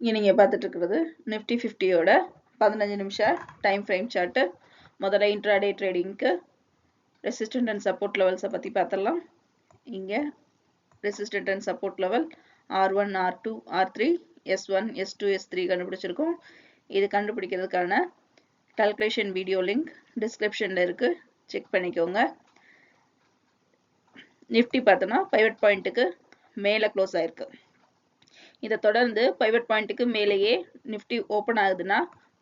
இங்கே நீங்கள் பார்த்துட்டு இருக்கிறது நிஃப்டி ஃபிஃப்டியோட பதினஞ்சு நிமிஷம் டைம் ஃப்ரேம் சார்ட்டு முதல்ல இன்ட்ராடே ட்ரேடிங்க்கு ரெசிஸ்டன்ட் அண்ட் சப்போர்ட் லெவல்ஸை பற்றி பார்த்துடலாம் இங்கே resistant and support level R one R two R three S one S two S three கண்டுபிடிச்சிருக்கோம். இது கண்டுபிடிக்கிறதுக்கான கால்குலேஷன் வீடியோ லிங்க் டிஸ்கிரிப்ஷனில் இருக்குது செக் பண்ணிக்கோங்க. நிஃப்டி பார்த்தோன்னா பைவட் பாயிண்ட்டுக்கு மேலே க்ளோஸ் ஆயிருக்கு. இதை தொடர்ந்து பைவட் பாயிண்ட்டுக்கு மேலேயே நிஃப்டி ஓப்பன் ஆகுதுன்னா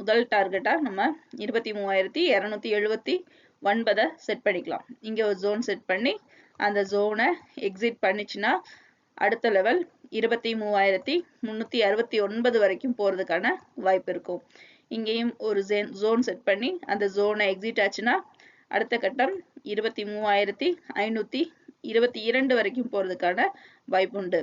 முதல் டார்கெட்டாக நம்ம இருபத்தி மூவாயிரத்தி இரநூத்தி எழுபத்தி ஒன்பதை செட் பண்ணிக்கலாம். இங்கே ஒரு ஜோன் செட் பண்ணி அந்த ஜோனை எக்ஸிட் பண்ணிச்சுன்னா அடுத்த லெவல் இருபத்தி மூவாயிரத்தி முந்நூற்றி அறுபத்தி ஒன்பது வரைக்கும் போகிறதுக்கான வாய்ப்பு இருக்கும். இங்கேயும் ஒரு ஜோன் செட் பண்ணி அந்த ஜோனை எக்ஸிட் ஆச்சுன்னா அடுத்த கட்டம் இருபத்தி மூவாயிரத்தி ஐநூற்றி இருபத்தி இரண்டு வரைக்கும் போகிறதுக்கான வாய்ப்பு உண்டு.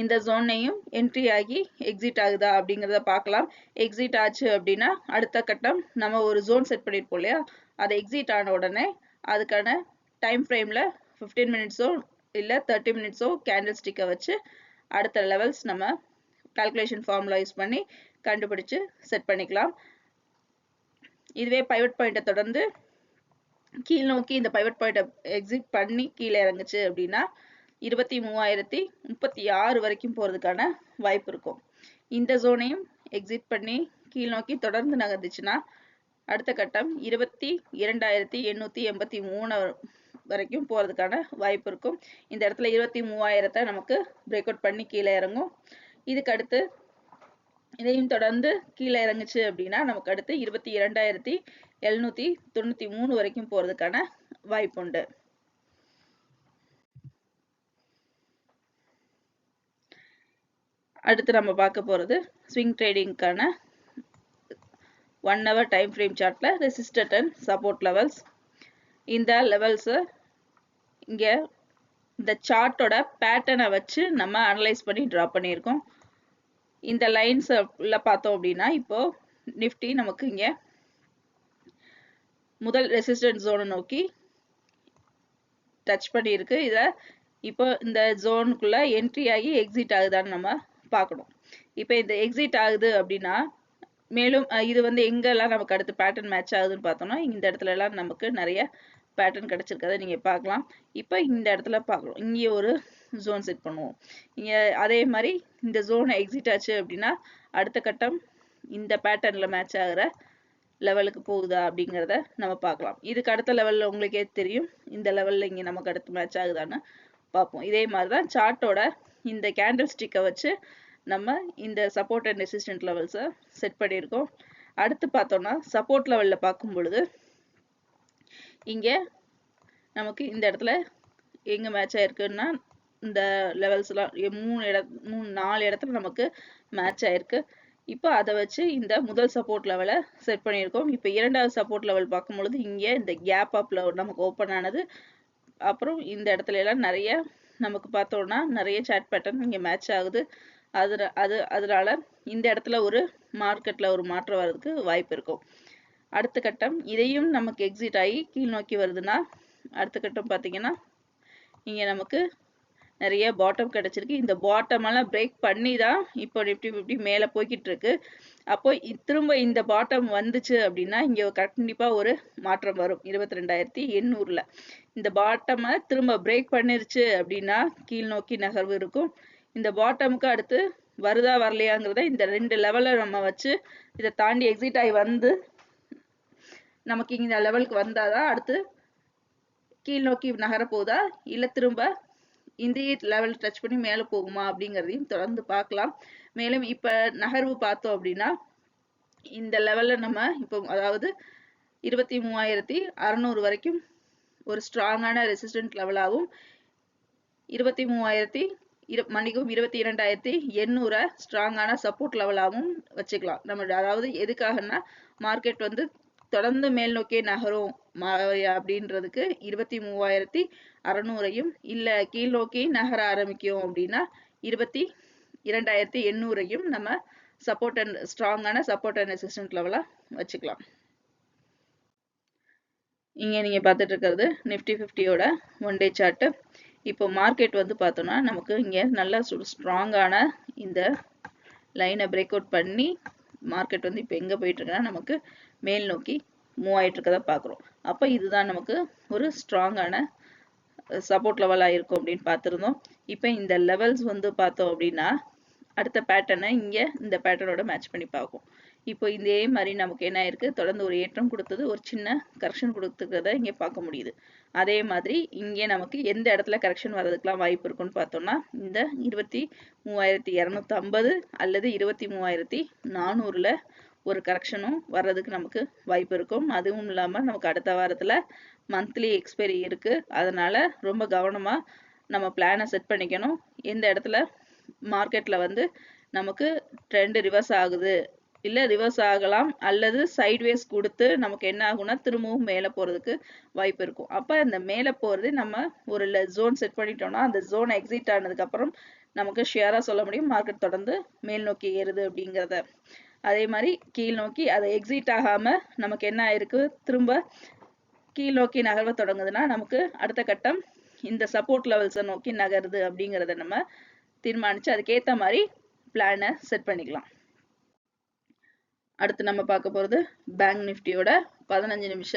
இந்த ஜோனையும் என்ட்ரி ஆகி எக்ஸிட் ஆகுதா அப்படிங்கிறத பார்க்கலாம். எக்ஸிட் ஆச்சு அப்படின்னா அடுத்த கட்டம் நம்ம ஒரு ஜோன் செட் பண்ணியிருப்போம் இல்லையா? அதை எக்ஸிட் ஆன உடனே அதுக்கான டைம் ஃப்ரேமில் ஃபிஃப்டீன் மினிட்ஸோ இல்லை தேர்ட்டி மினிட்ஸோ கேண்டில் ஸ்டிக்கை வச்சு அடுத்த லெவல்ஸ் நம்ம கால்குலேஷன் ஃபார்முலா யூஸ் பண்ணி கண்டுபிடிச்சு செட் பண்ணிக்கலாம். இதுவே பைவட் பாயிண்ட்டை தொடர்ந்து கீழ் நோக்கி இந்த பைவட் பாயிண்ட்டை எக்ஸிட் பண்ணி கீழே இறங்குச்சு அப்படின்னா இருபத்தி மூவாயிரத்தி முப்பத்தி ஆறு வரைக்கும் போகிறதுக்கான வாய்ப்பு இருக்கும். இந்த ஜோனையும் எக்ஸிட் பண்ணி கீழ் நோக்கி தொடர்ந்து நகர்ந்துச்சுன்னா அடுத்த கட்டம் இருபத்தி இரண்டாயிரத்தி எண்ணூற்றி எண்பத்தி மூணு வரைக்கும் போகிறதுக்கான வாய்ப்பு இருக்கும். இந்த இடத்துல இருபத்தி மூவாயிரத்தை நமக்கு பிரேக் அவுட் பண்ணி கீழே இறங்கும். இதுக்கு அடுத்து இதையும் தொடர்ந்து கீழே இறங்குச்சு அப்படின்னா நமக்கு அடுத்து இருபத்தி இரண்டாயிரத்தி எழுநூற்றி தொண்ணூற்றி மூணு வரைக்கும் போகிறதுக்கான வாய்ப்புண்டு அடுத்து நம்ம பார்க்க போகிறது ஸ்விங் ட்ரேடிங்க்கான ஒன் ஹவர் டைம் ஃப்ரேம் சார்ட்டில் ரெசிஸ்டன்ட் அண்ட் சப்போர்ட் லெவல்ஸ் இந்த லெவல்ஸு இங்கே இந்த சார்ட்டோட பேட்டர்னை வச்சு நம்ம அனலைஸ் பண்ணி ட்ரா பண்ணியிருக்கோம். இந்த லைன்ஸ் உள்ள பார்த்தோம் அப்படின்னா இப்போது நிஃப்டி நமக்கு இங்கே முதல் ரெசிஸ்டன்ட் ஜோனை நோக்கி டச் பண்ணியிருக்கு. இதை இப்போ இந்த ஜோனுக்குள்ளே என்ட்ரி ஆகி எக்ஸிட் ஆகுதான்னு நம்ம பார்க்கணும். இப்போ இந்த எக்ஸிட் ஆகுது அப்படின்னா மேலும் இது வந்து எங்கெல்லாம் நமக்கு அடுத்து பேட்டர்ன் மேட்ச் ஆகுதுன்னு பார்த்தோம்னா இந்த இடத்துல எல்லாம் நமக்கு நிறைய பேட்டர்ன் கிடச்சிருக்கதை நீங்கள் பார்க்கலாம். இப்போ இந்த இடத்துல பார்க்கணும். இங்கே ஒரு ஜோன் செட் பண்ணுவோம். இங்கே அதே மாதிரி இந்த ஜோன் எக்ஸிட் ஆச்சு அப்படின்னா அடுத்த கட்டம் இந்த பேட்டர்னில் மேட்ச் ஆகிற லெவலுக்கு போகுதா அப்படிங்கிறத நம்ம பார்க்கலாம். இதுக்கு அடுத்த லெவலில் உங்களுக்கே தெரியும் இந்த லெவலில் இங்கே நமக்கு அடுத்து மேட்ச் ஆகுதான்னு பார்ப்போம். இதே மாதிரி தான் சார்ட்டோட இந்த கேண்டில் ஸ்டிக்கை வச்சு நம்ம இந்த சப்போர்ட் அண்ட் ரெசிஸ்டன்ட் லெவல்ஸை செட் பண்ணியிருக்கோம். அடுத்து பார்த்தோம்னா சப்போர்ட் லெவலில் பார்க்கும் பொழுது இங்கே நமக்கு இந்த இடத்துல எங்கே மேட்ச் ஆயிருக்குன்னா இந்த லெவல்ஸ்லாம் மூணு இட மூணு நாலு இடத்துல நமக்கு மேட்ச் ஆயிருக்கு. இப்போ அதை வச்சு இந்த முதல் சப்போர்ட் லெவலை செட் பண்ணியிருக்கோம். இப்போ இரண்டாவது சப்போர்ட் லெவல் பார்க்கும்பொழுது இங்கே இந்த கேப் அப்பில் நமக்கு ஓப்பன் ஆனது. அப்புறம் இந்த இடத்துல எல்லாம் நிறைய நமக்கு பார்த்தோம்னா நிறைய சாட் பேட்டர்ன் இங்கே மேட்ச் ஆகுது. அதில் அது அதனால இந்த இடத்துல ஒரு மார்க்கெட்டில் ஒரு மாற்றம் வர்றதுக்கு வாய்ப்பு இருக்கும். அடுத்த கட்டம் இதையும் நமக்கு எக்ஸிட் ஆகி கீழ் நோக்கி வருதுன்னா அடுத்த கட்டம் பார்த்தீங்கன்னா இங்கே நமக்கு நிறைய பாட்டம் கிடச்சிருக்கு. இந்த பாட்டமெல்லாம் பிரேக் பண்ணி தான் இப்போ நிஃப்டி ஃபிஃப்டி மேலே போய்கிட்டு இருக்கு அப்போ திரும்ப இந்த பாட்டம் வந்துச்சு அப்படின்னா இங்கே கண்டிப்பாக ஒரு மாற்றம் வரும். இருபத்தி ரெண்டாயிரத்தி எண்ணூறில். இந்த பாட்டமை திரும்ப பிரேக் பண்ணிருச்சு அப்படின்னா கீழ் நோக்கி நகர்வு இருக்கும். இந்த பாட்டமுக்கு அடுத்து வருதா வரலையாங்கிறத இந்த ரெண்டு லெவலில் நம்ம வச்சு இதை தாண்டி எக்ஸிட் ஆகி வந்து நமக்கு இந்த லெவலுக்கு வந்தாதான் அடுத்து கீழ் நோக்கி நகர போகுதா? இல்லை திரும்ப இந்திய லெவல் டச் பண்ணி மேலே போகுமா அப்படிங்கிறதையும் தொடர்ந்து பார்க்கலாம். மேலும் இப்போ நகர்வு பார்த்தோம் அப்படின்னா இந்த லெவலில் நம்ம இப்போ அதாவது இருபத்தி மூவாயிரத்தி அறநூறு வரைக்கும் ஒரு ஸ்ட்ராங்கான ரெசிஸ்டன்ட் லெவலாகவும் இருபத்தி மூவாயிரத்தி இரு மன்னிக்கவும் இருபத்தி இரண்டாயிரத்தி எண்ணூறை ஸ்ட்ராங்கான சப்போர்ட் லெவலாகவும் வச்சுக்கலாம். நம்ம அதாவது எதுக்காகன்னா மார்க்கெட் வந்து தொடர்ந்து மேல் நோக்கியே நகரும் அப்படின்றதுக்கு இருபத்தி மூவாயிரத்தி அறநூறையும் இல்லை கீழ் நோக்கி நகர ஆரம்பிக்கும் அப்படின்னா இருபத்தி இரண்டாயிரத்தி எண்ணூறையும் நம்ம சப்போர்ட் அண்ட் ஸ்ட்ராங்கான சப்போர்ட் அண்ட் ரெசிஸ்டன்ட் லெவலாக வச்சுக்கலாம். இங்கே நீங்கள் பார்த்துட்டு இருக்கிறது நிஃப்டி ஃபிஃப்டியோட ஒன் டே சார்ட்டு இப்போ மார்க்கெட் வந்து பார்த்தோன்னா நமக்கு இங்கே நல்ல ஸ்ட்ராங்கான இந்த லைனை பிரேக் அவுட் பண்ணி மார்க்கெட் வந்து இப்போ எங்கே போயிட்டுருக்குன்னா நமக்கு மேல் நோக்கி மூவ் ஆகிட்டு இருக்கதை பார்க்குறோம். அப்போ இதுதான் நமக்கு ஒரு ஸ்ட்ராங்கான சப்போர்ட் லெவலாக இருக்கும் அப்படின்னு பார்த்துருந்தோம். இப்போ இந்த லெவல்ஸ் வந்து பார்த்தோம் அப்படின்னா அடுத்த பேட்டர்னை இங்கே இந்த பேட்டர்னோட மேட்ச் பண்ணி பார்க்கும் இப்போ இதே மாதிரி நமக்கு என்ன இருக்கு? தொடர்ந்து ஒரு ஏற்றம் கொடுத்தது ஒரு சின்ன கரெக்ஷன் கொடுத்துக்கிறத இங்கே பார்க்க முடியுது. அதே மாதிரி இங்கே நமக்கு எந்த இடத்துல கரெக்ஷன் வர்றதுக்கெலாம் வாய்ப்பு இருக்குன்னு பார்த்தோம்னா இந்த இருபத்தி மூவாயிரத்தி இரநூத்தம்பது அல்லது இருபத்தி மூவாயிரத்தி நானூறில் ஒரு கரெக்ஷனும் வர்றதுக்கு நமக்கு வாய்ப்பு இருக்கும். அதுவும் இல்லாமல் நமக்கு அடுத்த வாரத்தில் மந்த்லி எக்ஸ்பைரி இருக்குது அதனால் ரொம்ப கவனமாக நம்ம பிளானை செட் பண்ணிக்கணும். எந்த இடத்துல மார்க்கெட்டில் வந்து நமக்கு ட்ரெண்டு ரிவர்ஸ் ஆகுது. இல்லை ரிவர்ஸ் ஆகலாம் அல்லது சைட்வேஸ் கொடுத்து நமக்கு என்ன ஆகும்னா திரும்பவும் மேலே போகிறதுக்கு வாய்ப்பு இருக்கும். அப்போ இந்த மேலே போகிறது நம்ம ஒரு ஜோன் செட் பண்ணிட்டோம்னா அந்த ஜோன் எக்ஸிட் ஆனதுக்கப்புறம் நமக்கு ஷேராக சொல்ல முடியும். மார்க்கெட் தொடர்ந்து மேல் நோக்கி ஏறுது அப்படிங்கிறத. அதே மாதிரி கீழ் நோக்கி அதை எக்ஸிட் ஆகாமல் நமக்கு என்ன ஆயிருக்கு? திரும்ப கீழ் நோக்கி நகர்வை தொடங்குதுன்னா நமக்கு அடுத்த கட்டம் இந்த சப்போர்ட் லெவல்ஸை நோக்கி நகருது அப்படிங்கிறத நம்ம தீர்மானித்து அதுக்கேற்ற மாதிரி பிளானை செட் பண்ணிக்கலாம். அடுத்து நம்ம பார்க்க போகிறது பேங்க் நிஃப்டியோட பதினஞ்சு நிமிஷ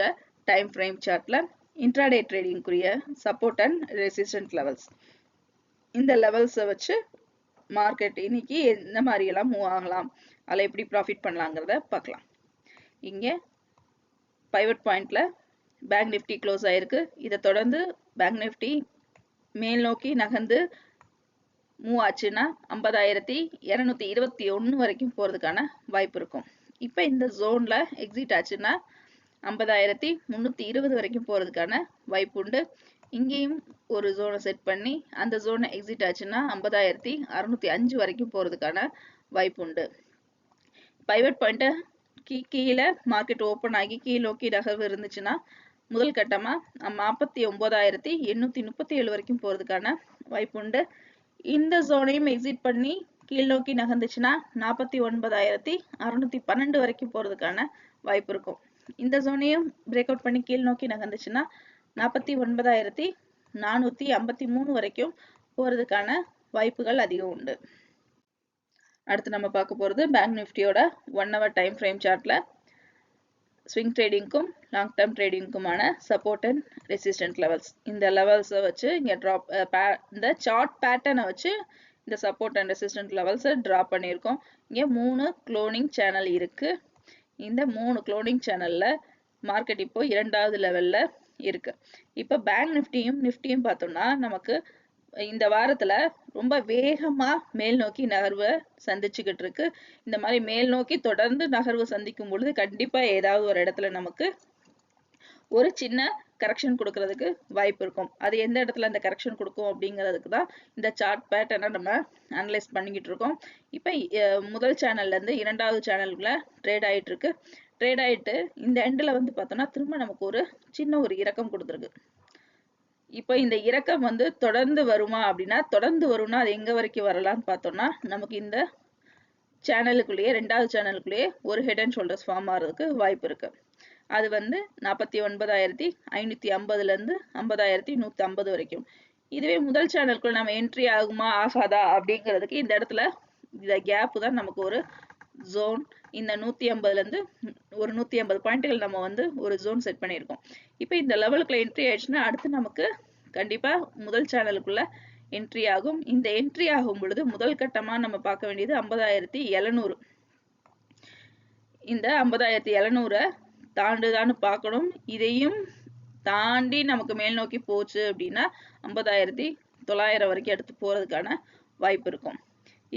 டைம் ஃப்ரேம் சார்ட்டில் இன்ட்ராடே ட்ரேடிங்குரிய சப்போர்ட் அண்ட் ரெசிஸ்டன்ட் லெவல்ஸ் இந்த லெவல்ஸை வச்சு மார்க்கெட் இன்னைக்கு எந்த மாதிரியெல்லாம் மூவ் ஆகலாம் அதில் எப்படி ப்ராஃபிட் பண்ணலாங்கிறத பார்க்கலாம். இங்கே பைவட் பாயிண்ட்ல பேங்க் நிஃப்டி க்ளோஸ் ஆயிருக்கு. இதை தொடர்ந்து பேங்க் நிஃப்டி மேல் நோக்கி நகர்ந்து மூவ் ஆச்சுன்னா ஐம்பதாயிரத்தி இரநூத்தி இருபத்தி ஒன்று வரைக்கும் போகிறதுக்கான வாய்ப்பு இருக்கும். இப்போ இந்த ஜோனில் எக்ஸிட் ஆச்சுன்னா ஐம்பதாயிரத்தி முந்நூற்றி இருபது வரைக்கும் போகிறதுக்கான வாய்ப்பு உண்டு. இங்கேயும் ஒரு ஜோனை செட் பண்ணி அந்த ஜோனை எக்ஸிட் ஆச்சுன்னா ஐம்பதாயிரத்தி அறுநூத்தி அஞ்சு வரைக்கும் போகிறதுக்கான வாய்ப்பு உண்டு. பைவட் பாயிண்ட்டை கீ கீழே மார்க்கெட் ஓப்பன் ஆகி கீழ் நோக்கி நகர்வு இருந்துச்சுன்னா முதல் கட்டமாக நாற்பத்தி ஒம்பதாயிரத்தி எண்ணூற்றி முப்பத்தி ஏழு வரைக்கும் போகிறதுக்கான வாய்ப்பு உண்டு. இந்த ஜோனையும் எக்ஸிட் பண்ணி கீழ் நோக்கி நகர்ந்துச்சுன்னா நாற்பத்தி ஒன்பதாயிரத்தி அறுநூத்தி பன்னெண்டு வரைக்கும் போறதுக்கான வாய்ப்பு இருக்கும். இந்த ஜோனையும் பிரேக் அவுட் பண்ணி கீழ் நோக்கி நகர்ந்துச்சுன்னா நாற்பத்தி ஒன்பதாயிரத்தி நானூத்தி ஐம்பத்தி மூணு வரைக்கும் போறதுக்கான வாய்ப்புகள் அதிகம் உண்டு. அடுத்து நம்ம பார்க்க போறது பேங்க் நிஃப்டியோட ஒன் ஹவர் டைம் ஃப்ரேம் சார்ட்ல ஸ்விங் ட்ரேடிங்க்கும் லாங் டேர்ம் ட்ரேடிங்க்குமான சப்போர்ட் அண்ட் ரெசிஸ்டன்ட் லெவல்ஸ் இந்த லெவல்ஸை வச்சு இங்கே ட்ராப் இந்த சார்ட் பேட்டர்னை வச்சு இந்த சப்போர்ட் அண்ட் ரெசிஸ்டன்ட் லெவல்ஸை ட்ரா பண்ணியிருக்கோம். இங்கே மூணு க்ளோனிங் சேனல் இருக்குது இந்த மூணு க்ளோனிங் சேனலில் மார்க்கெட் இப்போ இரண்டாவது லெவலில் இருக்குது இப்போ பேங்க் நிஃப்டியும் நிஃப்டியும் பார்த்தோம்னா நமக்கு இந்த வாரத்தில் ரொம்ப வேகமாக மேல் நோக்கி நகர்வை சந்திச்சுக்கிட்டு இருக்கு. இந்த மாதிரி மேல் நோக்கி தொடர்ந்து நகர்வு சந்திக்கும் பொழுது கண்டிப்பாக ஏதாவது ஒரு இடத்துல நமக்கு ஒரு சின்ன கரெக்ஷன் கொடுக்கறதுக்கு வாய்ப்பு இருக்கும். அது எந்த இடத்துல அந்த கரெக்ஷன் கொடுக்கும் அப்படிங்கிறதுக்கு தான் இந்த சார்ட் பேட்டர்னை நம்ம அனலைஸ் பண்ணிக்கிட்டு இருக்கோம். இப்போ முதல் சேனல்லேருந்து இரண்டாவது சேனலுக்குள்ள ட்ரேட் ஆகிட்டு இருக்கு. ட்ரேட் ஆகிட்டு இந்த எண்டில் வந்து பார்த்தோம்னா திரும்ப நமக்கு ஒரு சின்ன ஒரு இறக்கம் கொடுத்துருக்கு. இப்போ இந்த இறக்கம் வந்து தொடர்ந்து வருமா அப்படின்னா தொடர்ந்து வரும்னா அது எங்க வரைக்கும் வரலாம்னு பார்த்தோம்னா நமக்கு இந்த சேனலுக்குள்ளேயே ரெண்டாவது சேனலுக்குள்ளேயே ஒரு ஹெட் அண்ட் ஷோல்டர்ஸ் ஃபார்ம் ஆகிறதுக்கு வாய்ப்பு இருக்கு. அது வந்து நாற்பத்தி ஒன்பதாயிரத்தி ஐநூற்றி ஐம்பதுலேருந்து ஐம்பதாயிரத்தி நூற்றி ஐம்பது வரைக்கும். இதுவே முதல் சேனலுக்குள்ள நம்ம என்ட்ரி ஆகுமா ஆகாதா அப்படிங்கிறதுக்கு இந்த இடத்துல இந்த கேப்பு தான் நமக்கு ஒரு ஜோன் இந்த நூற்றி ஐம்பதுலேருந்து ஒரு நூற்றி ஐம்பது பாயிண்ட்டுகள் நம்ம வந்து ஒரு ஜோன் செட் பண்ணியிருக்கோம். இப்போ இந்த லெவலுக்குள்ள என்ட்ரி ஆயிடுச்சுன்னா அடுத்து நமக்கு கண்டிப்பாக முதல் சேனலுக்குள்ள என்ட்ரி ஆகும். இந்த என்ட்ரி ஆகும் பொழுது முதல் கட்டமாக நம்ம பார்க்க வேண்டியது ஐம்பதாயிரத்தி எழுநூறு. இந்த ஐம்பதாயிரத்தி எழுநூறை தாண்டுதான்னு பார்க்கணும். இதையும் தாண்டி நமக்கு மேல் நோக்கி போச்சு அப்படின்னா ஐம்பதாயிரத்தி தொள்ளாயிரம் வரைக்கும் எடுத்து போகிறதுக்கான வாய்ப்பு இருக்கும்.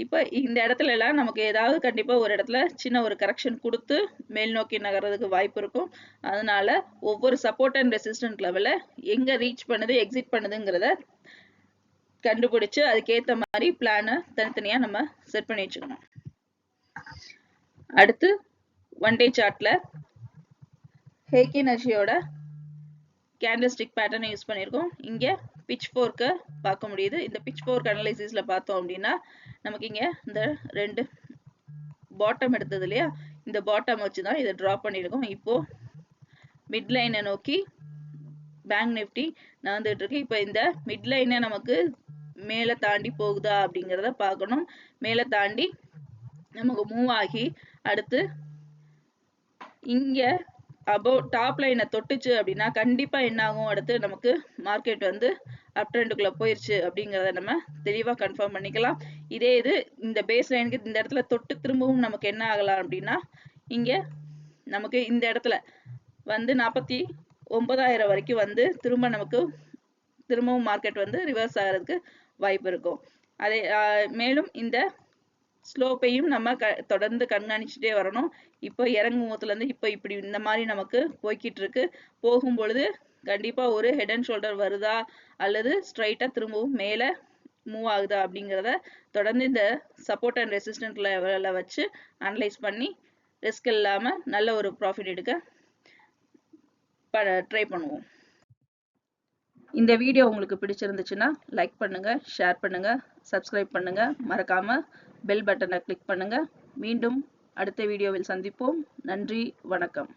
இப்போ இந்த இடத்துல எல்லாம் நமக்கு ஏதாவது கண்டிப்பாக ஒரு இடத்துல சின்ன ஒரு கரெக்ஷன் கொடுத்து மேல் நோக்கி நகர்றதுக்கு வாய்ப்பு இருக்கும். அதனால ஒவ்வொரு சப்போர்ட் அண்ட் ரெசிஸ்டன்ட் லெவலில் எங்கே ரீச் பண்ணுது எக்ஸிட் பண்ணுதுங்கிறத கண்டுபிடிச்சு அதுக்கேற்ற மாதிரி பிளானை தனித்தனியா நம்ம செட் பண்ணி வச்சுக்கணும். அடுத்து ஒன் டே சார்ட்ல ஹேக்கி நஷியோட கேண்டல்ஸ்டிக் பேட்டர்னை யூஸ் பண்ணியிருக்கோம் இங்கே பிச் ஃபோர்க்கை பார்க்க முடியுது. இந்த பிச் ஃபோர்க் அனலைசிஸில் பார்த்தோம் அப்படின்னா நமக்கு இங்கே இந்த ரெண்டு பாட்டம் எடுத்தது இல்லையா? இந்த பாட்டம் வச்சு தான் இதை ட்ரா பண்ணியிருக்கோம் இப்போது மிட் லைனை நோக்கி பேங்க் நிஃப்டி நடந்துகிட்டு இருக்கு. இப்போ இந்த மிட் லைனை நமக்கு மேலே தாண்டி போகுதா அப்படிங்கிறத பார்க்கணும். மேலே தாண்டி நமக்கு மூவ் ஆகி அடுத்து இங்கே அபவ் டாப் லைனை தொட்டுச்சு அப்படின்னா கண்டிப்பாக என்ன ஆகும் அடுத்து நமக்கு மார்க்கெட் வந்து அப் ட்ரெண்டுக்குள்ளே போயிடுச்சு அப்படிங்கிறத நம்ம தெளிவாக கன்ஃபார்ம் பண்ணிக்கலாம். இதே இது இந்த பேஸ் லைனுக்கு இந்த இடத்துல தொட்டு திரும்பவும் நமக்கு என்ன ஆகலாம் அப்படின்னா இங்கே நமக்கு இந்த இடத்துல வந்து நாற்பத்தி ஒன்பதாயிரம் வரைக்கும் வந்து திரும்ப நமக்கு திரும்பவும் மார்க்கெட் வந்து ரிவர்ஸ் ஆகிறதுக்கு வாய்ப்பு இருக்கும். அதே மேலும் இந்த ஸ்லோப்பையும் நம்ம க தொடர்ந்து கண்காணிச்சுட்டே வரணும். இப்போ இறங்கும் முகத்துலேருந்து இப்போ இப்படி இந்த மாதிரி நமக்கு போய்கிட்டு இருக்கு போகும் பொழுது ஒரு ஹெட் அண்ட் ஷோல்டர் வருதா? அல்லது ஸ்ட்ரைட்டாக திரும்பவும் மேலே மூவ் ஆகுதா? அப்படிங்கிறத தொடர்ந்து இந்த சப்போர்ட் அண்ட் ரெசிஸ்டன்ட் லெவலில் வச்சு அனலைஸ் பண்ணி ரிஸ்க் இல்லாமல் நல்ல ஒரு ப்ராஃபிட் எடுக்க ட்ரை பண்ணுவோம். இந்த வீடியோ உங்களுக்கு பிடிச்சிருந்துச்சுன்னா லைக் பண்ணுங்கள் ஷேர் பண்ணுங்கள் சப்ஸ்கிரைப் பண்ணுங்க. மறக்காம பெல் பட்டனை கிளிக் பண்ணுங்க. மீண்டும் அடுத்த வீடியோவில் சந்திப்போம். நன்றி வணக்கம்.